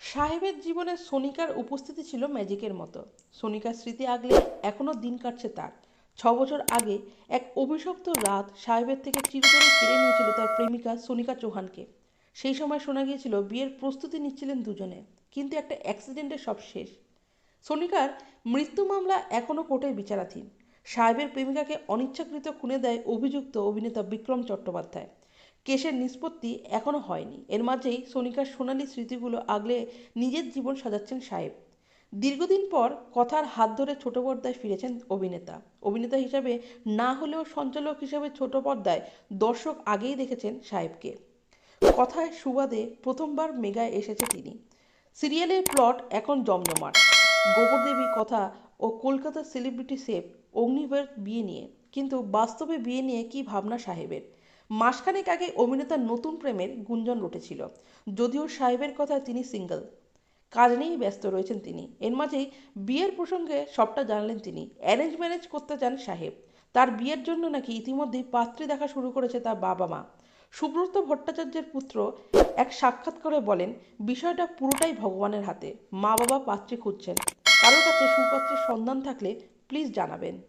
সাহেবের জীবনে সনিকার উপস্থিতি ছিল ম্যাজিকের মতো। সনিকার স্মৃতি আগলে এখনও দিন কাটছে তার। ছ বছর আগে এক অভিশপ্ত রাত সাহেবের থেকে চিরতরে কেড়ে নিয়েছিল তার প্রেমিকা সনিকা চৌহানকে। সেই সময় শোনা গিয়েছিল, বিয়ের প্রস্তুতি নিচ্ছিলেন দুজনে, কিন্তু একটা অ্যাক্সিডেন্টে সব শেষ। সোনিকার মৃত্যু মামলা এখনও কোর্টে বিচারাধীন। সাহেবের প্রেমিকাকে অনিচ্ছাকৃত খুনে দেয় অভিযুক্ত অভিনেতা বিক্রম চট্টোপাধ্যায়। কেসের নিষ্পত্তি এখনও হয়নি। এর মাঝেই সোনিকার সোনালি স্মৃতিগুলো আগলে নিজের জীবন সাজাচ্ছেন সাহেব। দীর্ঘদিন পর কথার হাত ধরে ছোট পর্দায় ফিরেছেন অভিনেতা। অভিনেতা হিসাবে না হলেও সঞ্চালক হিসাবে ছোট পর্দায় দর্শক আগেই দেখেছেন সাহেবকে। কথায় সুবাদে প্রথমবার মেগায় এসেছে তিনি। সিরিয়ালের প্লট এখন জমজমাট। গোবরদেবী কথা ও কলকাতার সেলিব্রিটি সেফ অগ্নিবের বিয়ে নিয়ে। কিন্তু বাস্তবে বিয়ে নিয়ে কী ভাবনা সাহেবের? মাসখানেক আগে অভিনেতার নতুন প্রেমের গুঞ্জন উঠেছিল যদিও সাহেবের কথায় তিনি সিঙ্গেল। কাজ নিয়েই ব্যস্ত রয়েছেন তিনি। এর মাঝেই বিয়ের প্রসঙ্গে সবটা জানলেন তিনি। অ্যারেঞ্জ ম্যারেজ করতে চান সাহেব। তার বিয়ের জন্য নাকি ইতিমধ্যেই পাত্রী দেখা শুরু করেছে তার বাবা মা। সুব্রত ভট্টাচার্যের পুত্র এক সাক্ষাৎকারে বলেন, বিষয়টা পুরোটাই ভগবানের হাতে। মা বাবা পাত্রী খুঁজছেন। কারোর কাছে সুপাত্রের সন্ধান থাকলে প্লিজ জানাবেন।